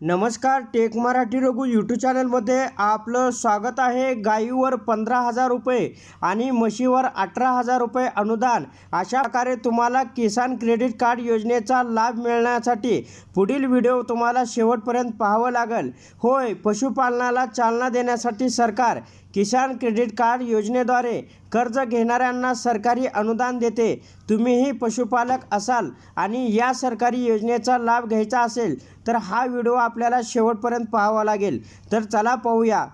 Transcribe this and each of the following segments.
नमस्कार take Marathi Raghu YouTube चॅनलमध्ये आपलं स्वागत आहे. गाईवर पंधरा हजार रुपये आणि म्हशीवर अठरा हजार रुपये अनुदान. अशा प्रकारे तुम्हाला किसान क्रेडिट कार्ड योजनेचा लाभ मिळण्यासाठी पुढील व्हिडिओ तुम्हाला शेवटपर्यंत पाहावं लागेल. होय पशुपालनाला चालना देण्यासाठी सरकार किसान क्रेडिट कार्ड योजनेद्वारे कर्ज घेणाऱ्यांना सरकारी अनुदान देते. तुम्हीही पशुपालक असाल आणि या सरकारी योजनेचा लाभ घ्यायचा असेल तर हा व्हिडिओ आपल्याला शेवटपर्यंत पाहावा लागेल. तर चला पाहूया.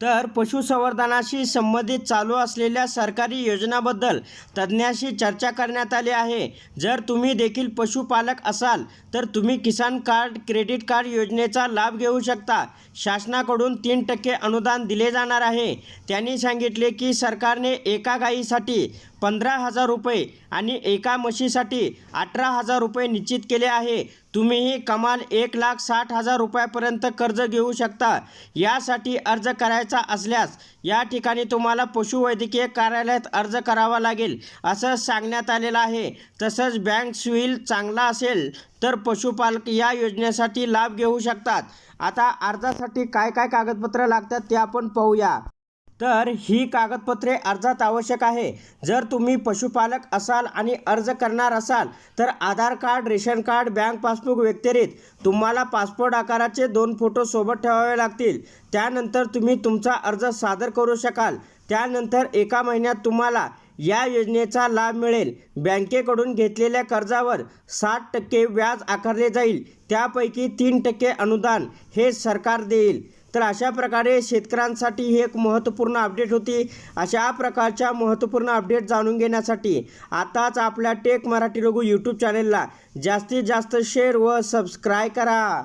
तर पशुसंवर्धनाशी संबंधित चालू असलेल्या सरकारी योजनाबद्दल तज्ज्ञाशी चर्चा करण्यात आली आहे. जर तुम्ही देखील पशुपालक असाल तर तुम्ही किसान कार्ड क्रेडिट कार्ड योजनेचा लाभ घेऊ शकता. शासनाकडून तीन टक्के अनुदान दिले जाणार आहे. त्यांनी सांगितले की सरकारने एका गायीसाठी पंधरा हजार रुपये आणि एका म्हशीसाठी अठरा हजार रुपये निश्चित केले आहे. तुम्हीही कमाल एक लाख साठ हजार रुपयापर्यंत कर्ज घेऊ शकता. यासाठी अर्ज करायचा असल्यास या ठिकाणी तुम्हाला पशुवैद्यकीय कार्यालयात अर्ज करावा लागेल असं सांगण्यात आलेलं आहे. तसंच बँक सिव्हिल चांगला असेल तर पशुपालक या योजनेसाठी लाभ घेऊ शकतात. आता अर्जासाठी काय काय कागदपत्रं लागतात ते आपण पाहूया. तर ही कागदपत्रे अर्जात आवश्यक आहे. जर तुम्ही पशुपालक असाल आणि अर्ज करणार असाल तर Aadhaar card ration card bank passbook व्यतिरिक्त तुम्हाला पासपोर्ट आकाराचे दोन फोटो सोबत ठेवावे लागतील. त्यानंतर तुम्ही तुमचा अर्ज सादर करू शकाल. त्यानंतर एका महिन्यात तुम्हाला या योजनेचा लाभ मिळेल. बँकेकडून घेतलेल्या कर्जावर साठ टक्के व्याज आकारले जाईल. त्यापैकी तीन टक्के अनुदान हे सरकार देईल. तर अशा प्रकारे शेतकऱ्यांसाठी ही एक महत्त्वपूर्ण अपडेट होती. अशा प्रकारच्या महत्त्वपूर्ण अपडेट जाणून घेण्यासाठी आताच आपल्या टेक मराठी लघु यूट्यूब चॅनेलला जास्तीत जास्त शेअर व सबस्क्राय करा.